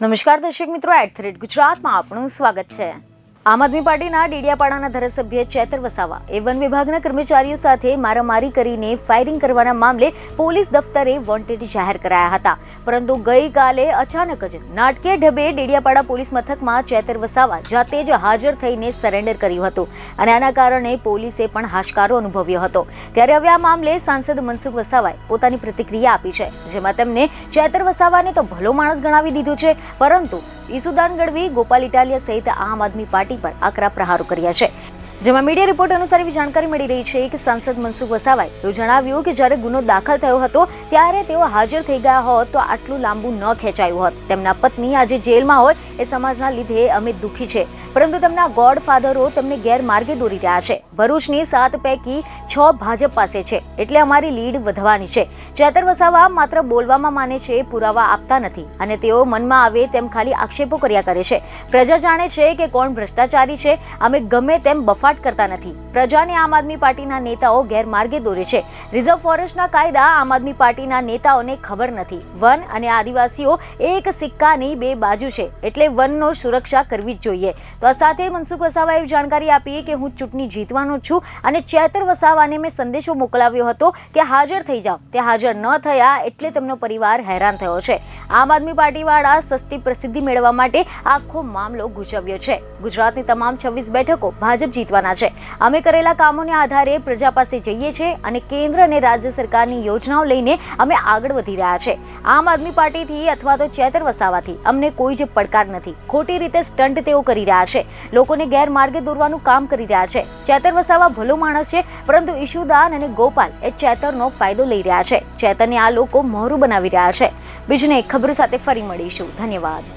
નમસ્કાર દર્શક મિત્રો એટ ગુજરાતમાં આપણું સ્વાગત છે. આમ આદમી પાર્ટીના ડેડિયાપાડાના ધારાસભ્ય ચેતર વસાવા એ વન વિભાગના કર્મચારીઓ સાથે મારામારી કરીને ફાયરિંગ કરવાના મામલે પોલીસ દફતરે વોન્ટેડ જાહેર કરાયા હતા. પરંતુ ગઈકાલે અચાનક જ નાટકીય ઢબે ડેડિયાપાડા પોલીસ મથકમાં ચેતર વસાવા જાતે જ હાજર થઈને સરેન્ડર કર્યું હતું અને આના કારણે પોલીસે પણ હાશકારો અનુભવ્યો હતો. ત્યારે હવે આ મામલે સાંસદ મનસુખ વસાવાએ પોતાની પ્રતિક્રિયા આપી છે, જેમાં તેમને ચેતર વસાવાને તો ભલો માણસ ગણાવી દીધું છે, પરંતુ ઈસુદાન ગઢવી, ગોપાલ ઇટાલિયા સહિત આમ આદમી પાર્ટી પર આકરા પ્રહારો કર્યા છે. જેમાં મીડિયા રિપોર્ટ અનુસાર એવી જાણકારી મળી રહી છે કે સાંસદ મનસુખ વસાવાએ તેઓ જણાવ્યું કે જ્યારે ગુનો દાખલ થયો હતો, ત્યારે તેઓ હાજર થઈ ગયા હોત તો આટલું લાંબુ ન ખેંચાયું હોત. તેમના પત્ની આજે જેલમાં હોય એ સમાજના લીધે અમે દુઃખી છે. પરંતુ તેમના ગોડ ફાધરો તેમને ગેરમાર્ગે દોરી રહ્યા છે. ભરૂચની સાત પૈકી છ ભાજપ પાસે છે. એટલે અમારી લીડ વધવાની છે. ચેતર વસાવા માત્ર બોલવામાં માને છે, પુરાવા આપતા નથી. અને તેઓ મનમાં આવે તેમ ખાલી આક્ષેપો કર્યા કરે છે. પ્રજા જાણે છે કે કોણ ભ્રષ્ટાચારી છે. અમે ગમે તેમ બફાટ કરતા નથી. પ્રજાને આમ આદમી પાર્ટીના નેતાઓ ગેરમાર્ગે દોરે છે. રિઝર્વ ફોરેસ્ટના કાયદા આમ આદમી પાર્ટીના નેતાઓને ખબર નથી. વન અને આદિવાસીઓ એક સિક્કાની બે બાજુ છે. એટલે વનનો સુરક્ષા કરવી જ જોઈએ. તો આ સાથે મનસુખ વસાવાએ જાણકારી આપી કે હું ચૂંટણી જીતવાનો છું અને ચેતર વસાવાને મેં સંદેશો મોકલાવ્યો હતો કે હાજર થઈ જાઓ. તે હાજર ન થયા એટલે તેમનો પરિવાર હેરાન થયો છે. આમ આદમી પાર્ટીવાળા સસ્તી પ્રસિદ્ધિ મેળવવા માટે આખો મામલો ગુજવ્યો છે. ગુજરાતની તમામ છવ્વીસ બેઠકો ભાજપ જીતવાના છે. અમે કરેલા કામોને આધારે પ્રજા પાસે જઈએ છીએ અને કેન્દ્ર અને રાજ્ય સરકારની યોજનાઓ લઈને અમે આગળ વધી રહ્યા છે. આમ આદમી પાર્ટીથી અથવા તો ચેતર વસાવાથી અમને કોઈ જ પડકાર નથી. ખોટી રીતે સ્ટન્ટ તેઓ કરી રહ્યા છે. લોકોને ગેરમાર્ગે દોરવાનું કામ કરી રહ્યા છે. ચેતર વસાવા ભલો માણસ છે, પરંતુ ઈશુદાન અને ગોપાલ એ ચેતરનો ફાયદો લઈ રહ્યા છે. ચેતરને આ લોકો મોહરું બનાવી રહ્યા છે. બીજને એક ખબર સાથે ફરી મળીશું. ધન્યવાદ.